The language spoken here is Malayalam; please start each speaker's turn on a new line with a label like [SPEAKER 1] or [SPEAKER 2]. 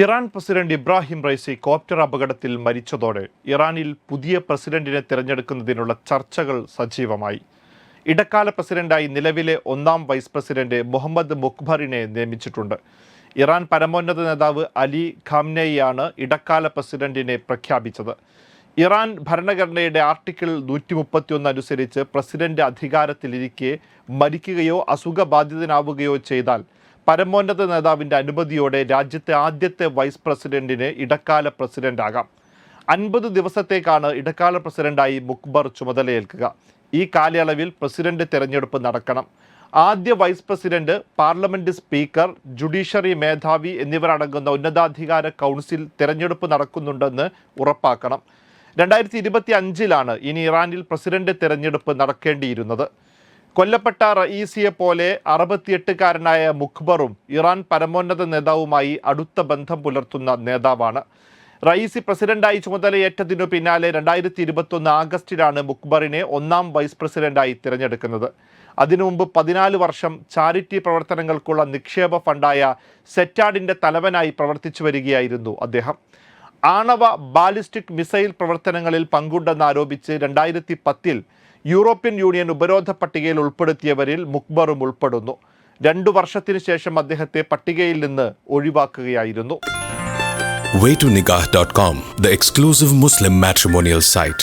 [SPEAKER 1] Iran president Ebrahim Raisi copter അപകടത്തിൽ മരിച്ചതോടെ ഇറാനിൽ പുതിയ പ്രസിഡന്റിനെ തിരഞ്ഞെടുക്കുന്നതിനുള്ള ചർച്ചകൾ സജീവമായി. ഇടക്കാല പ്രസിഡന്റായി നിലവിലെ ഒന്നാം വൈസ് പ്രസിഡന്റ് മുഹമ്മദ് മുഖ്ബറിനെ നിയമിച്ചിട്ടുണ്ട്. ഇറാൻ പരമോന്നത നേതാവ് അലി ഖാംനെയാണ് ഇടക്കാല പ്രസിഡന്റിനെ പ്രഖ്യാപിച്ചത്. ഇറാൻ ഭരണഘടനയുടെ ആർട്ടിക്കിൾ നൂറ്റി മുപ്പത്തിയൊന്ന് അനുസരിച്ച് പ്രസിഡന്റ് അധികാരത്തിലിരിക്കെ മരിക്കുകയോ അസുഖബാധിതനാവുകയോ ചെയ്താൽ പരമോന്നത നേതാവിന്റെ അനുമതിയോടെ രാജ്യത്തെ ആദ്യത്തെ വൈസ് പ്രസിഡന്റിന് ഇടക്കാല പ്രസിഡന്റ് ആകാം അൻപത് ദിവസത്തേക്കാണ് ഇടക്കാല പ്രസിഡന്റായി മുക്ബർ ചുമതലയേൽക്കുക. ഈ കാലയളവിൽ പ്രസിഡന്റ് തിരഞ്ഞെടുപ്പ് നടക്കണം. ആദ്യ vice president parliament speaker judiciary മേധാവി എന്നിവരടങ്ങുന്ന ഉന്നതാധികാര കൗൺസിൽ തിരഞ്ഞെടുപ്പ് നടക്കുന്നുണ്ടെന്ന് ഉറപ്പാക്കണം. രണ്ടായിരത്തി ഇരുപത്തി അഞ്ചിലാണ് ഇനി ഇറാനിൽ പ്രസിഡന്റ് തിരഞ്ഞെടുപ്പ് നടക്കേണ്ടിയിരുന്നത്. കൊല്ലപ്പെട്ട റയീസിയെ പോലെ അറുപത്തിയെട്ടുകാരനായ മുഖ്ബറും ഇറാൻ പരമോന്നത നേതാവുമായി അടുത്ത ബന്ധം പുലർത്തുന്ന നേതാവാണ്. റയീസി പ്രസിഡന്റായി ചുമതലയേറ്റതിനു പിന്നാലെ രണ്ടായിരത്തി ഇരുപത്തൊന്ന് ആഗസ്റ്റിലാണ് മുഖ്ബറിനെ ഒന്നാം വൈസ് പ്രസിഡന്റായി തിരഞ്ഞെടുക്കുന്നത്. അതിനു മുമ്പ് പതിനാല് വർഷം ചാരിറ്റി പ്രവർത്തനങ്ങൾക്കുള്ള നിക്ഷേപ ഫണ്ടായ സെറ്റാഡിന്റെ തലവനായി പ്രവർത്തിച്ചു വരികയായിരുന്നു അദ്ദേഹം. ആണവ ബാലിസ്റ്റിക് മിസൈൽ പ്രവർത്തനങ്ങളിൽ പങ്കുണ്ടെന്നാരോപിച്ച് രണ്ടായിരത്തി പത്തിൽ യൂറോപ്യൻ യൂണിയൻ ഉപരോധ പട്ടികയിൽ ഉൾപ്പെടുത്തിയവരിൽ മുക്ബറും ഉൾപ്പെടുന്നു രണ്ടു വർഷത്തിനു ശേഷം അദ്ദേഹത്തെ പട്ടികയിൽ നിന്ന് ഒഴിവാക്കുകയായിരുന്നു
[SPEAKER 2] waytonikah.com, the exclusive Muslim matrimonial site.